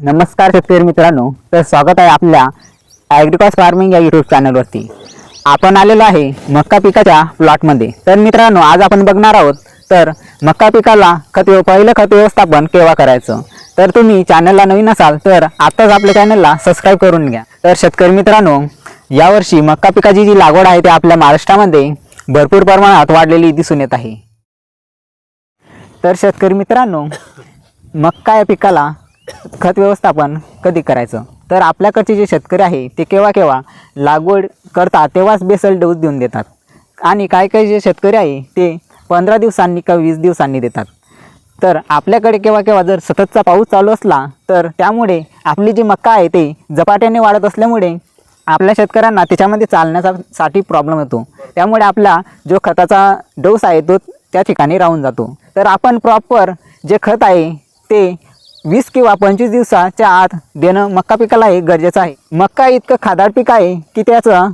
नमस्कार शेतकरी मित्रांनो तर स्वागत आहे आपल्या ॲग्रिकॉस फार्मिंग या यूट्यूब चॅनलवरती आपण आलेलो आहे मक्का पिकाच्या प्लॉटमध्ये तर मित्रांनो आज आपण बघणार आहोत तर मक्का पिकाला खत पहिलं खत व्यवस्थापन केव्हा करायचं? तर तुम्ही चॅनलला नवीन असाल तर आत्ताच आपल्या चॅनलला सबस्क्राईब करून घ्या. तर शेतकरी मित्रांनो यावर्षी मक्का पिकाची जी लागवड आहे ती आपल्या महाराष्ट्रामध्ये भरपूर प्रमाणात वाढलेली दिसून येत आहे. तर शेतकरी मित्रांनो मक्का या पिकाला खत व्यवस्थापन कधी करायचं? तर आपल्याकडचे जे शेतकरी आहे ते केव्हा केव्हा लागवड करतात तेव्हाच बेसल डोस देऊन देतात. आणि काही काही जे शेतकरी आहे ते पंधरा दिवसांनी किंवा वीस दिवसांनी देतात. तर आपल्याकडे केव्हा केव्हा जर सततचा पाऊस चालू असला तर त्यामुळे आपली जी मक्का आहे ते झपाट्याने वाढत असल्यामुळे आपल्या शेतकऱ्यांना त्याच्यामध्ये चालण्याचा साठी प्रॉब्लेम येतो. त्यामुळे आपला जो खताचा डोस आहे तो त्या ठिकाणी राहून जातो. तर आपण प्रॉपर जे खत आहे ते वीस किंवा पंचवीस दिवसाच्या आत देणं मक्का पिकाला हे गरजेचं आहे. मक्का इतकं खादाड पीक आहे की त्याचं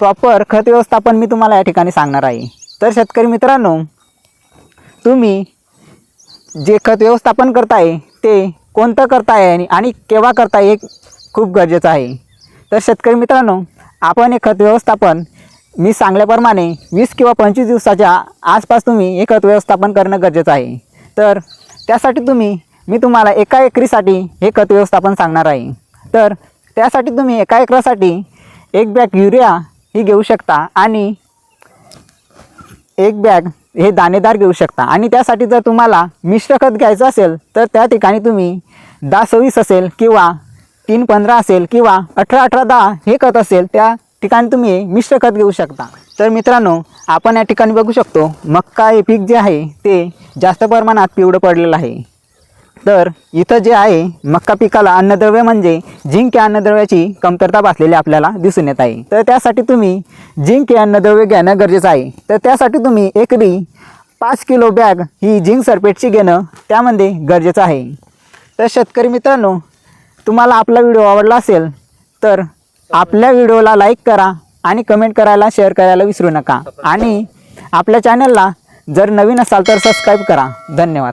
प्रॉपर खत व्यवस्थापन मी तुम्हाला या ठिकाणी सांगणार आहे. तर शेतकरी मित्रांनो तुम्ही जे खत व्यवस्थापन करताय ते कोणतं करताय आणि आणि केव्हा करताय हे खूप गरजेचं आहे. तर शेतकरी मित्रांनो आपण हे खत व्यवस्थापन मी सांगल्याप्रमाणे वीस किंवा पंचवीस दिवसाच्या आसपास तुम्ही हे खत व्यवस्थापन करणं गरजेचं आहे. तर त्यासाठी तुम्ही मी तुम्हाला एका एकरीसाठी हे खत व्यवस्थापन सांगणार आहे. तर त्यासाठी तुम्ही एका एकरासाठी एक बॅग युरिया ही घेऊ शकता आणि एक बॅग हे दाणेदार घेऊ शकता. आणि त्यासाठी जर तुम्हाला मिश्र खत घ्यायचं असेल तर त्या ठिकाणी तुम्ही दहा सव्वीस असेल किंवा तीन पंधरा असेल किंवा अठरा अठरा दहा हे खत असेल त्या ठिकाणी तुम्ही मिश्र खत घेऊ शकता. तर मित्रांनो आपण या ठिकाणी बघू शकतो मक्का हे पीक जे आहे ते जास्त प्रमाणात पिवळं पडलेलं आहे. तर इथं जे आहे मक्का पिकाला अन्नद्रव्य म्हणजे झिंक या अन्नद्रव्याची कमतरता भासलेली आपल्याला दिसून येत आहे. तर त्यासाठी तुम्ही झिंक हे अन्नद्रव्य घेणं गरजेचं आहे. तर त्यासाठी तुम्ही एकरी पाच किलो बॅग ही झिंक सरपेटची घेणं त्यामध्ये गरजेचं आहे. तर शेतकरी मित्रांनो तुम्हाला आपला व्हिडिओ आवडला असेल तर आपल्या व्हिडिओला लाईक करा आणि कमेंट करायला शेअर करायला विसरू नका. आणि आपल्या चॅनलला जर नवीन असाल तर सबस्क्राईब करा. धन्यवाद.